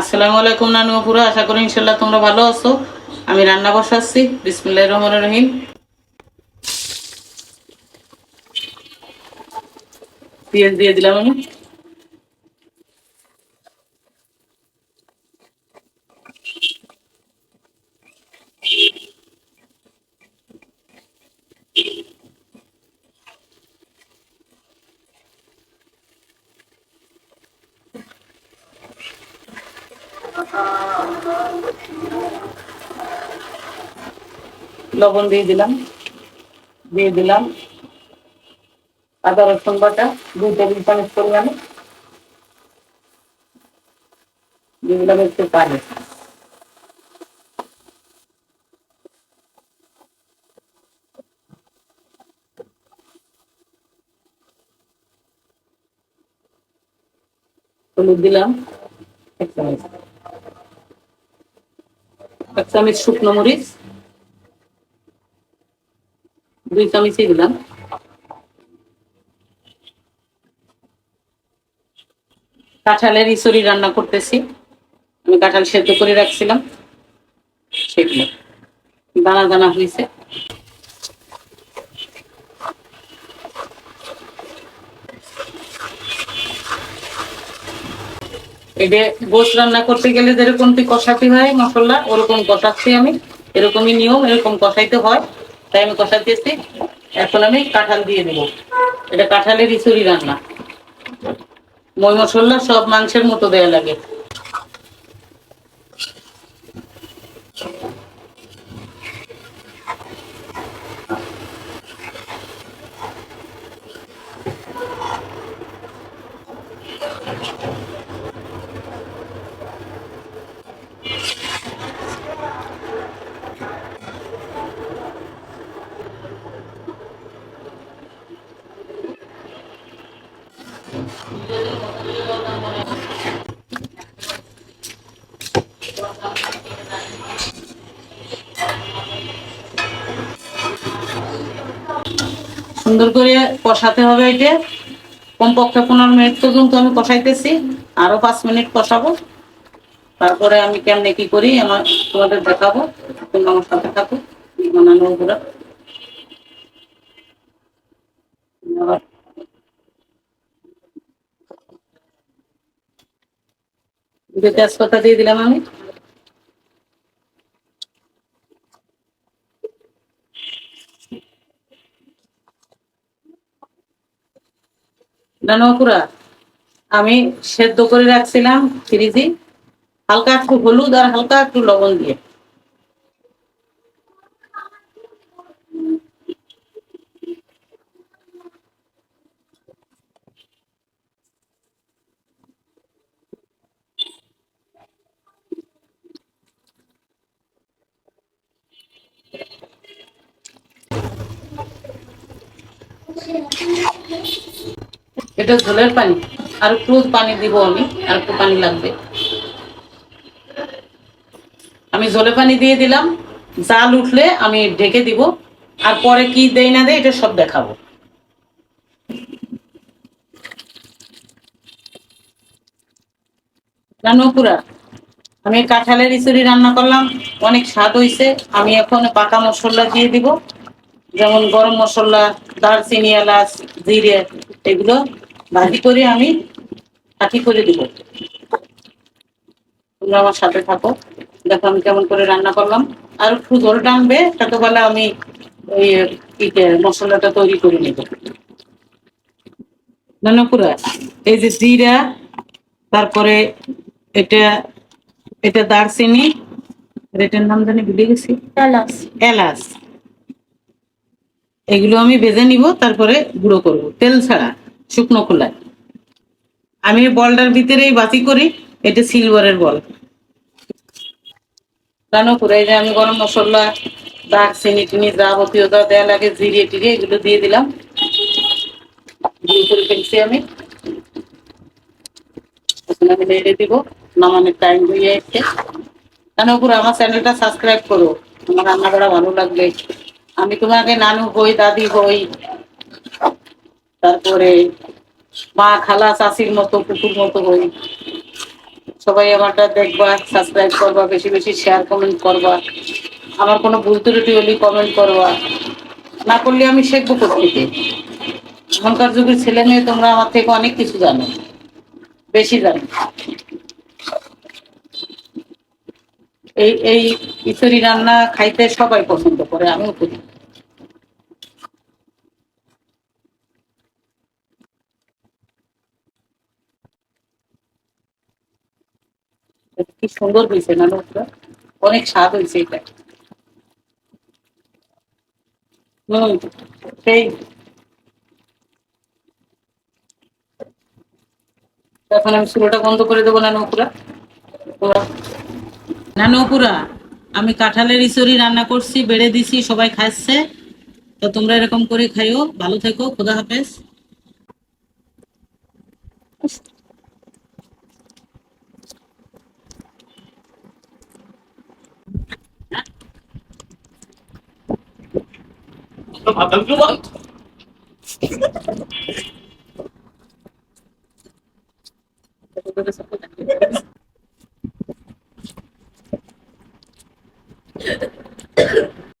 আসসালামু আলাইকুম নানু আপুরা আশা করি ইনশাল্লাহ তোমরা ভালো আছো। আমি রান্না বসাচ্ছি। বিসমুল্লাহ রহমান রহিম। পেঁয়াজ দিয়ে দিলাম আমি। লবণ দিয়ে দিলাম দিয়ে দিলাম। আদা, রসুন বাটা, দুই টেবিল চামচ পরিমাণে। দিয়ে দিলাম একটু পানি। হলুদ দিলাম, এক চামচ। এক চামচ শুকনো মরিচ, দুই চামচই দিলাম। কাঁঠালের ইসরি রান্না করতেছি। আমি কাঁঠাল সেদ্ধ করে রাখছিলাম। সেগুলো। দানা দানা হয়েছে। এই যে গোস রান্না করতে গেলে যেরকম তুই কষাতে হয়, মশলা, ওরকম কষাচ্ছি আমি। এরকমই নিয়ম, এরকম কষাইতে হয়। তাই আমি কষাতেছি এখন আমি কাঁঠাল দিয়ে দেবো। এটা কাঁঠালের ইসুরি রান্না। মই মশলা সব মাংসের মতো দেয়া লাগে। সুন্দর করে কষাতে হবে এটা কমপক্ষে পনেরো মিনিট পর্যন্ত আমি কষাইতেছি। আরও পাঁচ মিনিট কষাবো। তারপরে আমি কেমনে কি করি, আমার তোমাদের দেখাবো। তোমরা সাথে থাকো। বানানো গুলো আবার দুটো তেজপাতা দিয়ে দিলাম আমি। নানকুরা আমি সেদ্ধ করে রাখছিলাম ফ্রিজে। হালকা একটু হলুদ আর হালকা একটু লবণ দিয়ে। এটা ঝোলের পানি। আর একটু পানি দিব আমি, আর একটু পানি লাগবে। আমি ঝোলে পানি দিয়ে দিলাম, জাল উঠলে আমি ঢেকে দিব, আর পরে কি দেই না দেয় এটা সব দেখাবো। রান্নাপুরা আমি কাঁঠালের ইচুরি রান্না করলাম, অনেক স্বাদ হইছে, আমি এখন পাকা মশলা দিয়ে দিব। যেমন গরম মশলা দারচিনি এলাচ জিরে এগুলো ভাজি করে আমি কাঠি করে দিব। তোমরা আমার সাথে থাকো দেখো আমি কেমন করে রান্না করলাম। আর একটু জল টানবে তাতে বেলা আমি ওই মশলাটা তৈরি করে নেব। নানপুরা এই যে জিরা তারপরে এটা এটা দারচিনি এটার নাম জানি ভুলে গেছি। এলাচ। এলাচ। এগুলো আমি ভেজে নিব, তারপরে গুঁড়ো করব। তেল ছাড়া, শুকনো খোলায়। আমি বলটার ভিতরেই বাতি করি, এটা সিলভারের বল। রান্না করে যে আমি গরম মশলা দারচিনি টিনি যা যাবতীয় যা দেওয়া লাগে জিরিয়ে টিরিয়ে এগুলো দিয়ে দিলাম। গুঁড়ো করে ফেলছি আমি। আমি নেড়ে দিব, নামানোর টাইম হয়ে এসছে কেন উপরে আমার চ্যানেলটা সাবস্ক্রাইব করো। আমার রান্না করা ভালো লাগবে আমি তোমাকে নানু হই দাদি হই তারপরে মা খালা চাষির মতো কুকুর মতো হই সবাই আমারটা দেখবা সাবস্ক্রাইব করবা, বেশি বেশি শেয়ার কমেন্ট করবা। আমার কোনো ভুল ত্রুটি হলে কমেন্ট করবা। না করলে আমি শিখব কোথেকে এখনকার যুগের ছেলে মেয়ে তোমরা আমার থেকে অনেক কিছু জানো, বেশি জানো। এই এই খিচুড়ি রান্না খাইতে সবাই পছন্দ করে, আমিও করি। কি সুন্দর হয়েছে না অনেক স্বাদ হয়েছে এটা। সেই। এখন আমি চুলোটা বন্ধ করে দেবো না নৌকুরা না নৌকুরা আমি কাঁঠালের ইচড়ি রান্না করছি, বেড়ে দিছি, সবাই খাচ্ছে। তো তোমরা এরকম করে খাইও, ভালো থেকো, খোদা হাফেজ।